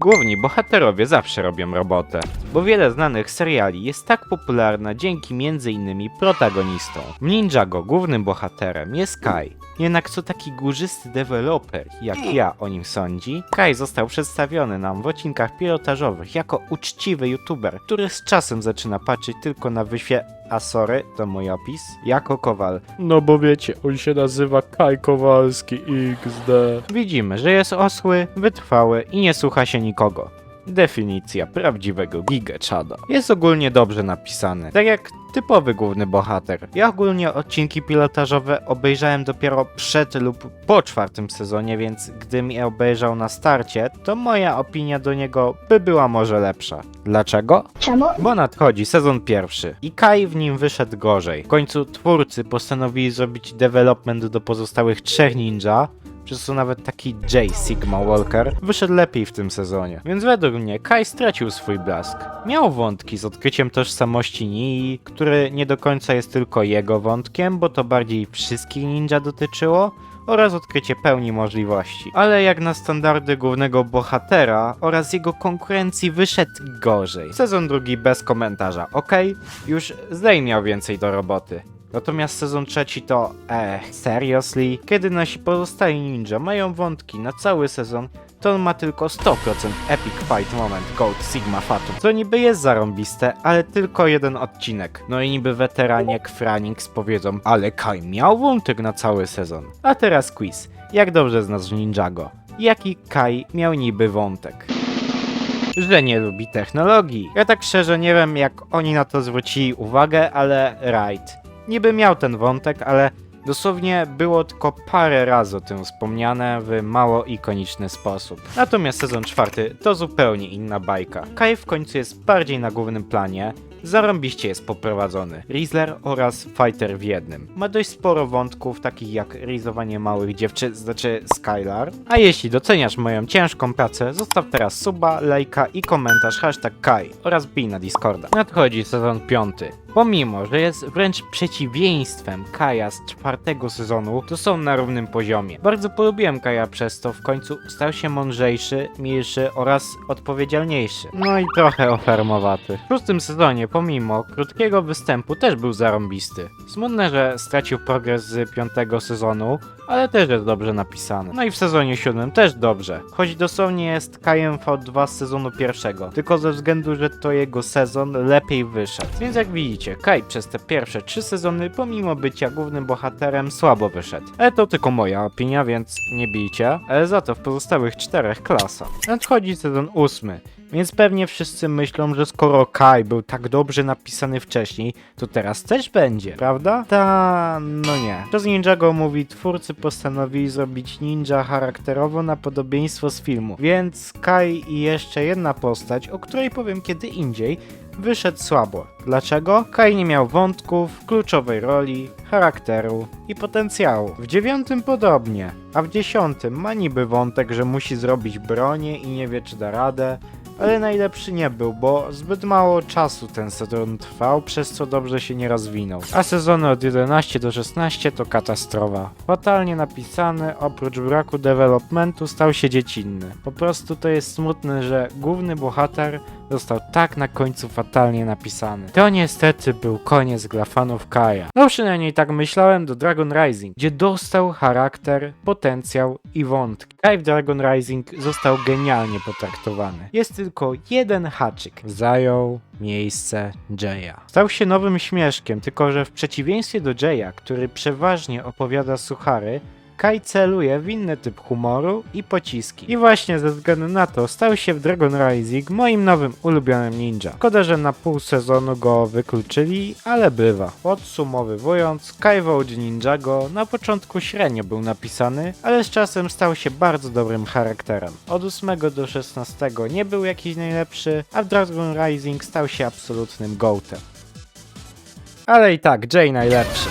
Główni bohaterowie zawsze robią robotę, bo wiele znanych seriali jest tak popularna dzięki m.in. protagonistom. Ninjago głównym bohaterem jest Kai. Jednak co taki górzysty deweloper, jak ja o nim sądzi, Kai został przedstawiony nam w odcinkach pilotażowych jako uczciwy youtuber, który z czasem zaczyna patrzeć tylko na wyświe... A sorry, to mój opis. Jako kowal. No bo wiecie, on się nazywa Kaj Kowalski XD. Widzimy, że jest osły, wytrwały i nie słucha się nikogo. Definicja prawdziwego gigachada. Jest ogólnie dobrze napisany, tak jak typowy główny bohater. Ja ogólnie odcinki pilotażowe obejrzałem dopiero przed lub po czwartym sezonie, więc gdybym je obejrzał na starcie, to moja opinia do niego by była może lepsza. Dlaczego? Czemu? Bo nadchodzi sezon pierwszy i Kai w nim wyszedł gorzej. W końcu twórcy postanowili zrobić development do pozostałych trzech ninja, przez co nawet taki J Sigma Walker wyszedł lepiej w tym sezonie. Więc według mnie Kai stracił swój blask. Miał wątki z odkryciem tożsamości Nii, który nie do końca jest tylko jego wątkiem, bo to bardziej wszystkich ninja dotyczyło, oraz odkrycie pełni możliwości. Ale jak na standardy głównego bohatera oraz jego konkurencji wyszedł gorzej. Sezon drugi bez komentarza, ok? Już Zday miał więcej do roboty. Natomiast sezon trzeci to, eh, seriously? Kiedy nasi pozostali ninja mają wątki na cały sezon, to on ma tylko 100% epic fight moment Gold Sigma Fatum. Co niby jest zarąbiste, ale tylko jeden odcinek. No i niby weterani jak Franix powiedzą, ale Kai miał wątek na cały sezon. A teraz quiz. Jak dobrze znasz Ninjago? Jaki Kai miał niby wątek? że nie lubi technologii. Ja tak szczerze nie wiem, jak oni na to zwrócili uwagę, ale right. Niby miał ten wątek, ale dosłownie było tylko parę razy o tym wspomniane w mało ikoniczny sposób. Natomiast sezon czwarty to zupełnie inna bajka. Kai w końcu jest bardziej na głównym planie, Zarąbiście jest poprowadzony. Rizzler oraz Fighter w jednym. Ma dość sporo wątków, takich jak rizowanie małych dziewczyn, znaczy Skylar. A jeśli doceniasz moją ciężką pracę, zostaw teraz suba, lajka i komentarz hashtag Kai oraz bij na Discorda. Nadchodzi sezon piąty. Pomimo, że jest wręcz przeciwieństwem Kaja z czwartego sezonu, to są na równym poziomie. Bardzo polubiłem Kaja przez to, w końcu stał się mądrzejszy, milszy oraz odpowiedzialniejszy. No i trochę ofermowaty. W szóstym sezonie, pomimo krótkiego występu, też był zarąbisty. Smutne, że stracił progres z piątego sezonu, ale też jest dobrze napisany. No i w sezonie siódmym też dobrze, choć dosłownie jest Kajem V2 z sezonu pierwszego, tylko ze względu, że to jego sezon lepiej wyszedł. Więc jak widzicie, Kai przez te pierwsze trzy sezony, pomimo bycia głównym bohaterem, słabo wyszedł. Ale to tylko moja opinia, więc nie bijcie, ale za to w pozostałych czterech klasa. Nadchodzi sezon ósmy. Więc pewnie wszyscy myślą, że skoro Kai był tak dobrze napisany wcześniej, to teraz też będzie, prawda? Ta, no nie. Przez Ninjago mówi, twórcy postanowili zrobić ninja charakterowo na podobieństwo z filmu. Więc Kai i jeszcze jedna postać, o której powiem kiedy indziej, wyszedł słabo. Dlaczego? Kai nie miał wątków, kluczowej roli, charakteru i potencjału. W dziewiątym podobnie, a w dziesiątym ma niby wątek, że musi zrobić bronię i nie wie czy da radę, ale najlepszy nie był, bo zbyt mało czasu ten sezon trwał, przez co dobrze się nie rozwinął. A sezony od 11 do 16 to katastrofa. Fatalnie napisany, oprócz braku developmentu stał się dziecinny. Po prostu to jest smutne, że główny bohater został tak na końcu fatalnie napisany. To niestety był koniec dla fanów Kaja. No przynajmniej tak myślałem do Dragon Rising, gdzie dostał charakter, potencjał i wątki. Kai w Dragon Rising został genialnie potraktowany. Jest tylko jeden haczyk. Zajął miejsce Jaya. Stał się nowym śmieszkiem, tylko że w przeciwieństwie do Jaya, który przeważnie opowiada suchary, Kai celuje w inny typ humoru i pociski. I właśnie ze względu na to stał się w Dragon Rising moim nowym ulubionym ninja. Szkoda, że na pół sezonu go wykluczyli, ale bywa. Podsumowując, Kai w OG Ninjago na początku średnio był napisany, ale z czasem stał się bardzo dobrym charakterem. Od 8 do 16 nie był jakiś najlepszy, a w Dragon Rising stał się absolutnym gołtem. Ale i tak, Jay najlepszy.